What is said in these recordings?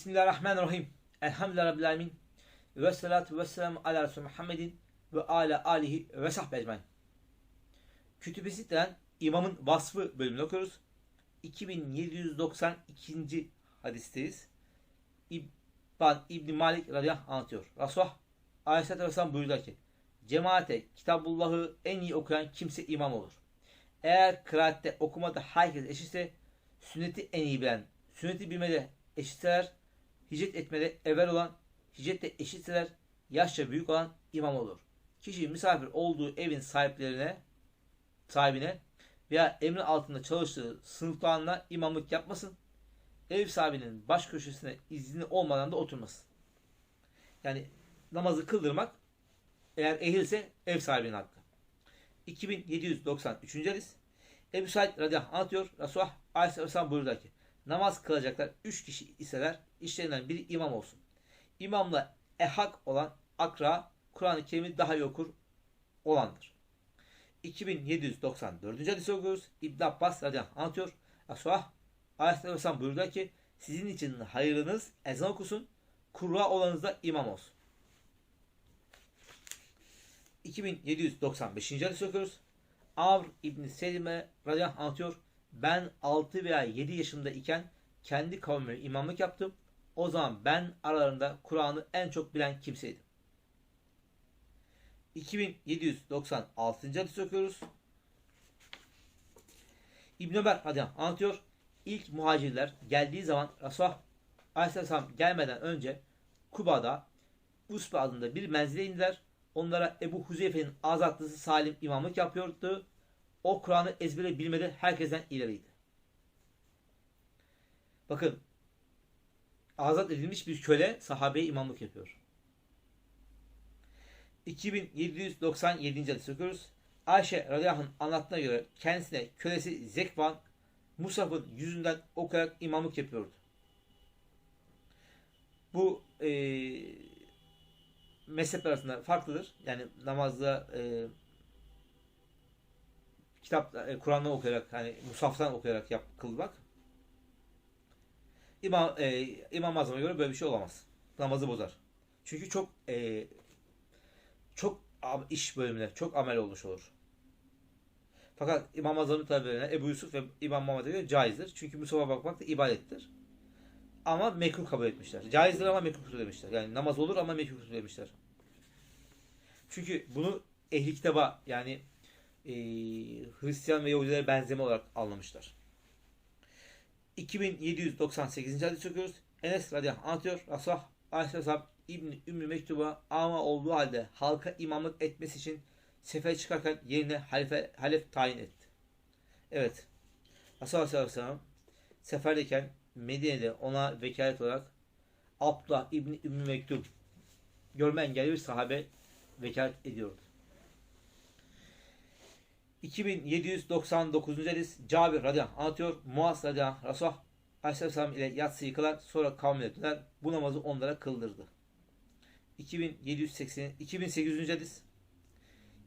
Bismillahirrahmanirrahim. Elhamdülillahi Rabbil Alemin. Ve salatu ve selamu ala Resulü Muhammedin ve ala alihi ve sahbihi ecmain. Kütübesi denen imamın vasfı bölümünü okuyoruz. 2792. hadisteyiz. İbban İbni Malik radıyallahu anh anlatıyor. Resulullah Aleyhisselatü Vesselam buyurdu ki Cemaate Kitabullah'ı en iyi okuyan kimse imam olur. Eğer kıraatte okumada herkes eşitse sünneti en iyi bilen, sünneti bilmede eşitseler, hicret etmede evvel olan, hicrette eşitseler, yaşça büyük olan imam olur. Kişi misafir olduğu evin sahiplerine, sahibine veya emri altında çalıştığı sınıflarına imamlık yapmasın. Ev sahibinin baş köşesine izni olmadan da oturmasın. Yani namazı kıldırmak eğer ehilse ev sahibinin hakkı. 2793. hadis. Ebu Said radıyallahu anh anlatıyor. Resulullah aleyhisselam buyurdu ki namaz kılacaklar 3 kişi iseler işlerinden biri imam olsun. İmamla ehak olan akra Kur'an-ı Kerim'i daha iyi okur olandır. 2794. hadisi okuyoruz. İbn Abbas radıyallahu anlatıyor. Resulullah aleyhisselam buyurdu ki sizin için hayırınız ezan okusun, kurra olanınız da imam olsun. 2795. hadis okuyoruz. Avr İbni Selime radıyallahu anlatıyor. Ben 6 veya 7 yaşında iken kendi kavmime imamlık yaptım. O zaman ben aralarında Kur'an'ı en çok bilen kimseydim. 2796. hadis okuyoruz. İbn Ömer anh anlatıyor. İlk muhacirler geldiği zaman Resulullah Aleyhisselam gelmeden önce Kuba'da Usbe adında bir menzile indiler. Onlara Ebu Huzeyfe'nin azatlısı Salim imamlık yapıyordu. O Kur'an'ı ezbere bilmede herkesten ileriydi. Bakın azat edilmiş bir köle sahabeye imamlık yapıyor. 2797. hadis okuyoruz. Ayşe radıyallahu anlattığına göre kendisine kölesi Zekvan Musaf'ın yüzünden okuyarak imamlık yapıyordu. Bu eee mezhep arasında farklıdır. Yani namazda e, kitap e, Kur'an'dan okuyarak hani musaftan okuyarak yap, kılmak İmam, e, İmam Azam'a göre böyle bir şey olamaz. Namazı bozar. Çünkü çok e, çok iş bölümüne, çok amel olmuş olur. Fakat İmam Azam'ın tabirine Ebu Yusuf ve İmam Muhammed'e göre caizdir. Çünkü Musaf'a bakmak da ibadettir. Ama mekruh kabul etmişler. Caizdir ama mekruh demişler. Yani namaz olur ama mekruh demişler. Çünkü bunu ehli kitaba yani e, Hristiyan ve Yahudilere benzeme olarak anlamışlar. 2798. hadis okuyoruz. Enes radıyallahu anh anlatıyor. Resulullah aleyhisselam İbni Ümmü Mektub'a ama olduğu halde halka imamlık etmesi için sefer çıkarken yerine halife, halef tayin etti. Evet. Resulullah aleyhisselam seferdeyken Medine'de ona vekalet olarak Abdullah İbni Ümmü Mektub görme engelli bir sahabe vekalet ediyordu. 2799. hadis Cabir radıyallahu anlatıyor. Muaz radıyallahu Resulullah aleyhisselam ile yatsıyı kılar sonra kavmine döner. Bu namazı onlara kıldırdı. 2780 2800. hadis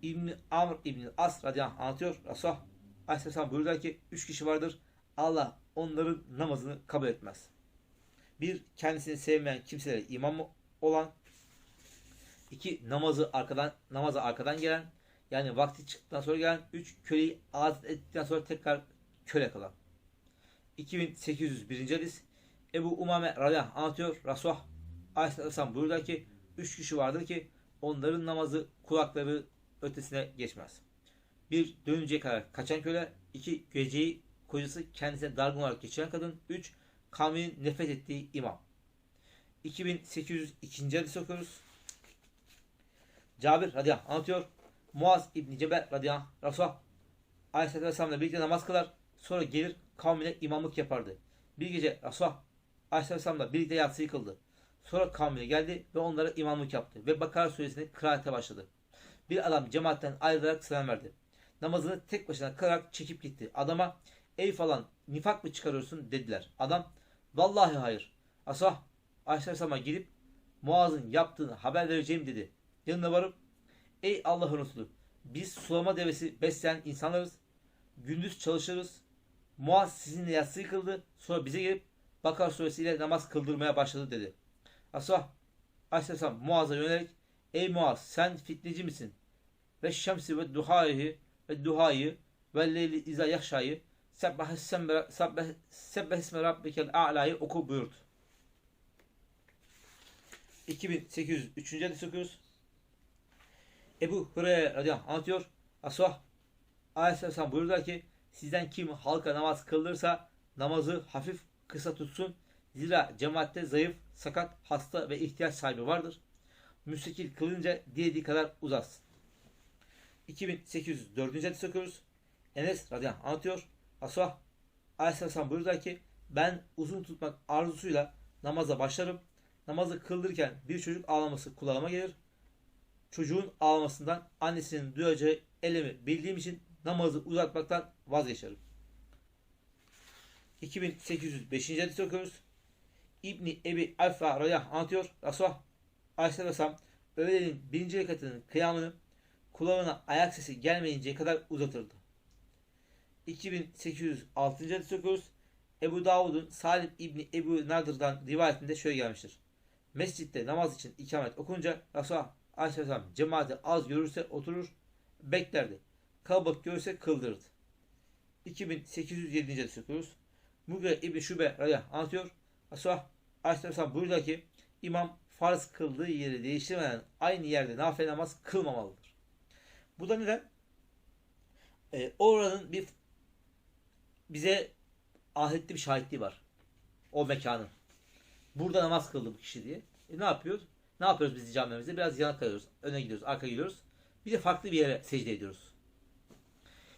İbn Amr İbn As radıyallahu anlatıyor. Resulullah aleyhisselam buyurdular ki üç kişi vardır. Allah onların namazını kabul etmez. Bir, kendisini sevmeyen kimselere imam olan. iki namazı arkadan namaza arkadan gelen. Yani vakti çıktıktan sonra gelen. Üç, köleyi azat ettikten sonra tekrar köle kalan. 2801. hadis Ebu Umame radıyallahu anlatıyor. Resulullah aleyhisselam buyurdu ki üç kişi vardır ki onların namazı kulakları ötesine geçmez. Bir, dönünceye kadar kaçan köle. iki geceyi kocası kendisine dargın olarak geçiren kadın. 3. Kavminin nefret ettiği imam. 2802. hadis okuyoruz. Cabir radıyallahu anlatıyor. Muaz İbni Cebel radıyallahu anh Resulullah Aleyhisselatü Vesselam'la birlikte namaz kılar. Sonra gelir kavmine imamlık yapardı. Bir gece Resulullah Aleyhisselatü Vesselam'la birlikte yatsıyı kıldı. Sonra kavmine geldi ve onlara imamlık yaptı. Ve Bakara suresini kıraate başladı. Bir adam cemaatten ayrılarak selam verdi. Namazını tek başına kılarak çekip gitti. Adama ey falan nifak mı çıkarıyorsun dediler. Adam vallahi hayır. Asah Aleyhisselam'a gidip Muaz'ın yaptığını haber vereceğim dedi. Yanına varıp ey Allah'ın Resulü biz sulama devesi besleyen insanlarız. Gündüz çalışırız. Muaz sizinle yatsı kıldı. Sonra bize gelip Bakara suresiyle namaz kıldırmaya başladı dedi. Resulullah Aleyhisselam Muaz'a yönelerek Ey Muaz sen fitneci misin? Ve şemsi ve duhayı ve duhayı ve leyli izâ yakşayı sebbeh isme rabbikel a'layı oku buyurdu. 2803. hadis okuyoruz. Ebu Hureyre radıyallahu anh anlatıyor. Asah Aleyhisselam buyurdular ki sizden kim halka namaz kıldırsa namazı hafif kısa tutsun. Zira cemaatte zayıf, sakat, hasta ve ihtiyaç sahibi vardır. Müstakil kılınca dilediği kadar uzatsın. 2804. hadis okuyoruz. Enes radıyallahu anh anlatıyor. Asah Aleyhisselam buyurdular ki ben uzun tutmak arzusuyla namaza başlarım. Namazı kıldırırken bir çocuk ağlaması kulağıma gelir. Çocuğun ağlamasından annesinin duyacağı elemi bildiğim için namazı uzatmaktan vazgeçerim. 2805. hadis okuyoruz. İbni Ebi Alfa Rayah anlatıyor. Resulullah Aleyhisselam öğlenin birinci rekatının kıyamını kulağına ayak sesi gelmeyinceye kadar uzatırdı. 2806. hadis okuyoruz. Ebu Davud'un Salim İbni Ebu Nadır'dan rivayetinde şöyle gelmiştir. Mescitte namaz için ikamet okunca Resulullah Aleyhisselam cemaati az görürse oturur, beklerdi. Kalabalık görürse kıldırırdı. 2807. hadis okuyoruz. Mugre İbni Şube anlatıyor. Resulullah Aleyhisselam buyurdu ki imam farz kıldığı yeri değiştirmeden aynı yerde nafile namaz kılmamalıdır. Bu da neden? Ee, oranın bir bize ahirette bir şahitliği var. O mekanın. Burada namaz kıldı bu kişi diye. E ne yapıyoruz? Ne yapıyoruz biz camimizde? Biraz yana kayıyoruz. Öne gidiyoruz, arka gidiyoruz. Bir de farklı bir yere secde ediyoruz.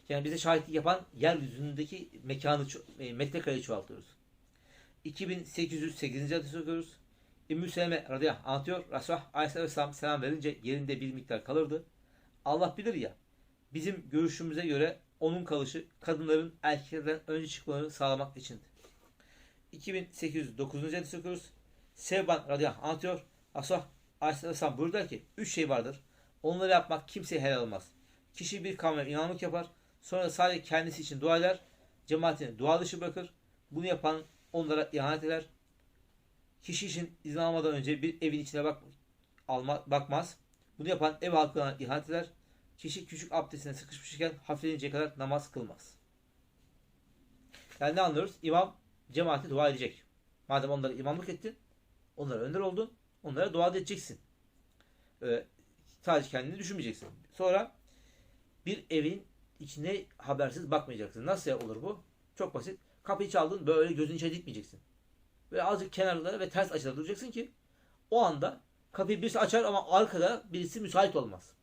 Yani bize şahitlik yapan yeryüzündeki mekanı, e, metrekareyi çoğaltıyoruz. 2808. hadis okuyoruz. Ümmü Seleme radıyallahu anlatıyor. Resulullah aleyhisselam selam verince yerinde bir miktar kalırdı. Allah bilir ya, bizim görüşümüze göre onun kalışı kadınların erkeklerden önce çıkmalarını sağlamak içindi. 2809. hadis okuyoruz. Sevban radıyallahu anlatıyor. Resulullah aleyhisselam buyurdu ki, üç şey vardır. Onları yapmak kimseye helal olmaz. Kişi bir kavme inanmak yapar. Sonra sadece kendisi için dua eder. Cemaatini dua dışı bırakır. Bunu yapan onlara ihanet eder. Kişi için izin almadan önce bir evin içine bak, alma, bakmaz. Bunu yapan ev halkına ihanet eder. Kişi küçük abdestine sıkışmışken hafifleninceye kadar namaz kılmaz. Yani ne anlıyoruz? İmam cemaate dua edecek. Madem onlara imamlık ettin, onlara önder oldun, onlara dua edeceksin. Ee, sadece kendini düşünmeyeceksin. Sonra bir evin içine habersiz bakmayacaksın. Nasıl olur bu? Çok basit. Kapıyı çaldın böyle gözün içine dikmeyeceksin. Böyle azıcık kenarlara ve ters açıda duracaksın ki o anda kapıyı birisi açar ama arkada birisi müsait olmaz.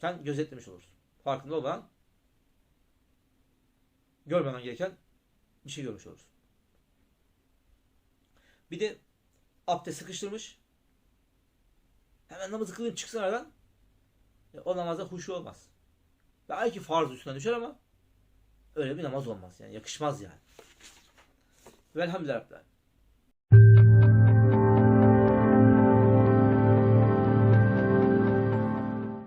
Sen gözetlemiş olursun. Farkında olmadan görmemen gereken bir şey görmüş olursun. Bir de abdest sıkıştırmış. Hemen namazı kılayım çıksın aradan. E, o namazda huşu olmaz. Belki farz üstüne düşer ama öyle bir namaz olmaz. Yani yakışmaz yani. Velhamdülillah.